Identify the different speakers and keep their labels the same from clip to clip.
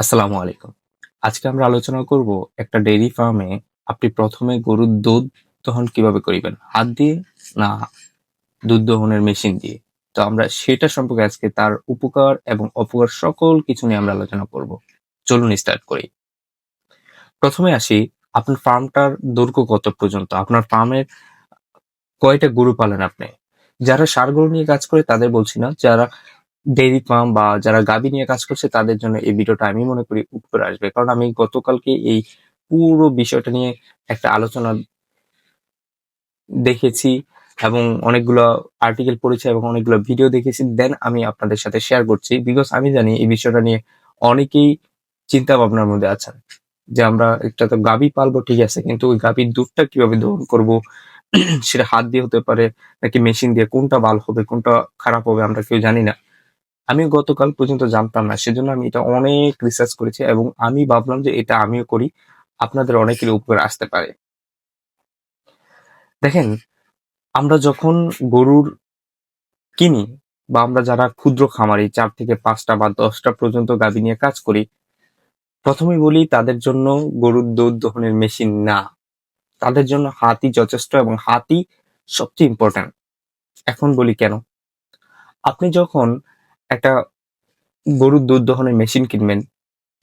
Speaker 1: আসসালামু আলাইকুম। আজকে আমরা আলোচনা করব একটা ডেইরি ফার্মে আপনি প্রথমে গরুর দুধ দহন কীভাবে করিবেন? হাত দিয়ে না দুধ দহনের মেশিন দিয়ে? তো আমরা সেটা সম্পর্কে আজকে তার উপকার এবং অপকার সকল কিছু নিয়ে আমরা আলোচনা করব। চলুন স্টার্ট করি। প্রথমে আসি, আপনার ফার্মটার দৈর্ঘ্য কত পর্যন্ত? আপনার ফার্মের কয়টা গরু পালেন আপনি? যারা সার গরু নিয়ে কাজ করে তাদের বলছি না, যারা ডেইরি ফার্ম বা যারা গাবি নিয়ে কাজ করছে, তাদের জন্য এই ভিডিওটা আমি মনে করি উপকার আসবে। কারণ আমি গতকালকে এই পুরো বিষয়টা নিয়ে একটা আলোচনা দেখেছি এবং অনেকগুলো আর্টিকেল পড়েছি এবং অনেকগুলো ভিডিও দেখেছি। দেন আমি আপনাদের সাথে শেয়ার করছি বিকজ আমি জানি এই বিষয়টা নিয়ে অনেকেই চিন্তা ভাবনার মধ্যে আছেন যে আমরা একটা তো গাবি পালবো, ঠিক আছে, কিন্তু ওই গাবির দুধটা কীভাবে দহন করব? সেটা হাত দিয়ে হতে পারে নাকি মেশিন দিয়ে কোনটা ভালো হবে, কোনটা খারাপ হবে আমরা কেউ জানি না। আমি গতকাল পর্যন্ত জানতাম না, সেজন্য আমি এটা অনেক রিসার্চ করেছি এবং আমি ভাবলাম যে এটা আমিও করি, আপনাদের অনেকের উপকার আসতে পারে। দেখেন, আমরা যখন গরুর কিনি বা আমরা যারা ক্ষুদ্র খামারি, চার থেকে পাঁচটা বা দশটা পর্যন্ত গাভী নিয়ে কাজ করি, প্রথমেই বলি তাদের জন্য গরুর দুধ দহনের মেশিন না। তাদের জন্য হাতি যথেষ্ট এবং হাতি সবচেয়ে ইম্পর্ট্যান্ট এখন বলি কেন? আপনি যখন একটা গরুর দুধ দহনের মেশিন কিনবেন,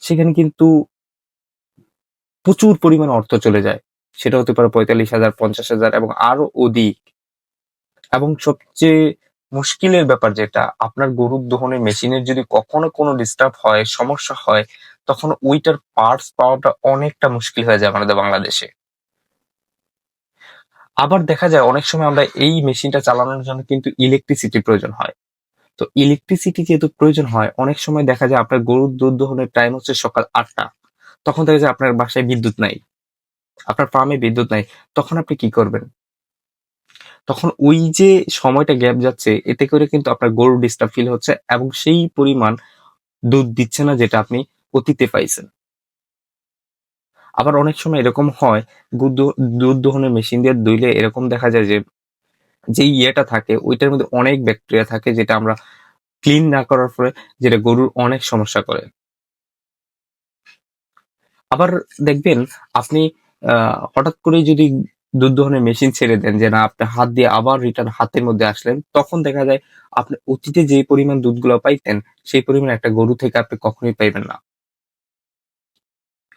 Speaker 1: সেখানে কিন্তু প্রচুর পরিমাণ অর্থ চলে যায়। সেটা হতে পারে পঁয়তাল্লিশ হাজার, পঞ্চাশ হাজার এবং আরও অধিক। এবং সবচেয়ে মুশকিলের ব্যাপার যেটা, আপনার গরুর দহনের মেশিনের যদি কখনো কোনো ডিস্টার্ব হয়, সমস্যা হয়, তখন ওইটার পার্টস পাওয়াটা অনেকটা মুশকিল হয়ে যায় আমাদের বাংলাদেশে। আবার দেখা যায় অনেক সময় আমরা এই মেশিনটা চালানোর জন্য কিন্তু ইলেকট্রিসিটি প্রয়োজন হয়। তো ইলেকট্রিসিটি যেহেতু প্রয়োজন হয়, অনেক সময় দেখা যায় আপনার গরুর দুধ দহনের টাইম হচ্ছে সকাল আটটা। তখন দেখা যায় আপনার বাসায় বিদ্যুৎ নাই। আপনার ফার্মে বিদ্যুৎ নাই। তখন আপনি কি করবেন? তখন ওই যে সময়টা গ্যাপ যাচ্ছে, এতে করে কিন্তু আপনার গরুর ডিস্টার্ব ফিল হচ্ছে এবং সেই পরিমাণ দুধ দিচ্ছে না যেটা আপনি অতীতে পাইছেন। আবার অনেক সময় এরকম হয়, দুধ দহনের মেশিন দিয়ে দইলে এরকম দেখা যায় যে যে ইয়েটা থাকে, ওইটার মধ্যে অনেক ব্যাকটেরিয়া থাকে যেটা আমরা ক্লিন না করার ফলে যেটা গরুর অনেক সমস্যা করে। আবার দেখবেন আপনি হঠাৎ করে যদি দুধ দহনের মেশিন ছেড়ে দেন যে না, আপনি হাত দিয়ে আবার রিটার্ন হাতের মধ্যে আসলেন, তখন দেখা যায় আপনি অতীতে যে পরিমাণ দুধগুলো পাইতেন, সেই পরিমাণ একটা গরু থেকে আপনি কখনোই পাইবেন না।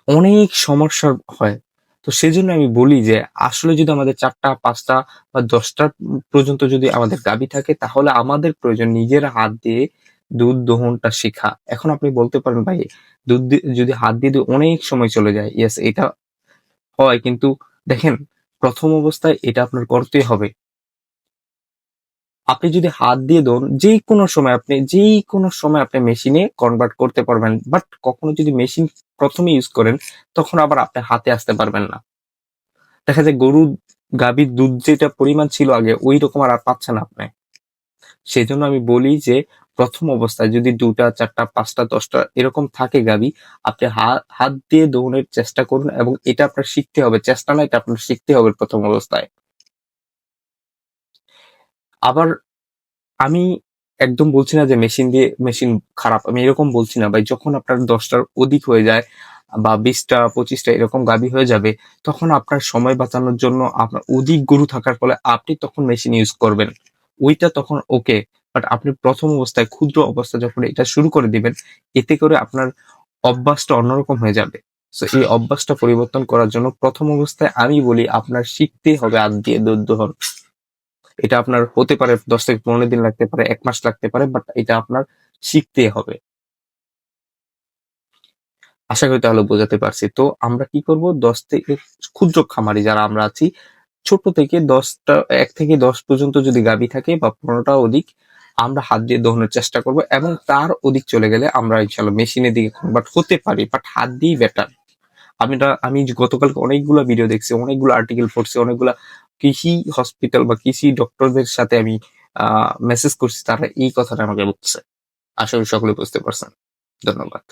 Speaker 1: অনেক সমস্যা হয়। তো সেজন্য আমি বলি যে, আসলে যদি আমাদের চারটা, পাঁচটা বা দশটা পর্যন্ত যদি আমাদের গাবি থাকে, তাহলে আমাদের প্রয়োজন নিজের হাত দিয়ে দুধ দহনটা শেখা। এখন আপনি বলতে পারেন ভাই, দুধ যদি হাত দিয়ে অনেক সময় চলে যায়। ইয়েস এটা হয়, কিন্তু দেখেন, প্রথম অবস্থায় এটা আপনার করতেই হবে। আপনি যদি হাত দিয়ে দোন যে কোনো সময় আপনি যে কোনো সময় আপনি মেশিনে কনভার্ট করতে পারবেন বাট কখনো যদি মেশিন প্রথমে ইউজ করেন, তখন আবার আপনি হাতে আসতে পারবেন না। দেখা যায় গরু গাভীর দুধ যেটা পরিমাণ ছিল আগে ওই রকম আর পাচ্ছেন আপনি। সেই জন্য আমি বলি যে, প্রথম অবস্থায় যদি দুটা, চারটা, পাঁচটা, দশটা এরকম থাকে গাবি আপনি হাত দিয়ে দৌড়ের চেষ্টা করুন এবং এটা আপনার শিখতে হবে। চেষ্টা না, এটা আপনার শিখতে হবে প্রথম অবস্থায়। আবার আমি একদম বলছি না যে মেশিন দিয়ে মেশিন খারাপ, আমি এরকম বলছি না। ভাই, যখন আপনার দশটার অধিক হয়ে যায় বা বিশটা, পঁচিশটা এরকম গাবি হয়ে যাবে, তখন আপনার সময় বাঁচানোর জন্য আপনার অধিক গরু থাকার ফলে আপনি তখন মেশিন ইউজ করবেন। ওইটা তখন ওকে বাট আপনি প্রথম অবস্থায় ক্ষুদ্র অবস্থা যখন এটা শুরু করে দিবেন, এতে করে আপনার অভ্যাসটা অন্যরকম হয়ে যাবে। তো এই অভ্যাসটা পরিবর্তন করার জন্য প্রথম অবস্থায় আমি বলি আপনার শিখতে হবে আদ দিয়ে দুধ দহন এটা আপনার হতে পারে দশ থেকে পনেরো দিন লাগতে পারে, এক মাস লাগতে পারে বাট এটা আপনার শিখতে হবে। আশা করি তাহলে বোঝাতে পারছি। তো আমরা কি করব? দশ থেকে ক্ষুদ্র খামারি যারা আমরা আছি, ছোট থেকে দশটা, এক থেকে দশ পর্যন্ত যদি গাবি থাকে বা পনেরোটা অধিক, আমরা হাত দিয়ে দহনের চেষ্টা করব এবং তার অধিক চলে গেলে আমরা ইনশাল্লাহ মেশিনের দিকে কনভার্ট হতে পারি বাট হাত দিয়েই বেটার আমি আমি গতকালকে অনেকগুলো ভিডিও দেখছি, অনেকগুলো আর্টিকেল পড়ছি, অনেকগুলা কৃষি হসপিটাল বা কৃষি ডক্টরদের সাথে আমি মেসেজ করছি, তারা এই কথাটা আমাকে বলছে। আশা করি সকলে বুঝতে পারছেন। ধন্যবাদ।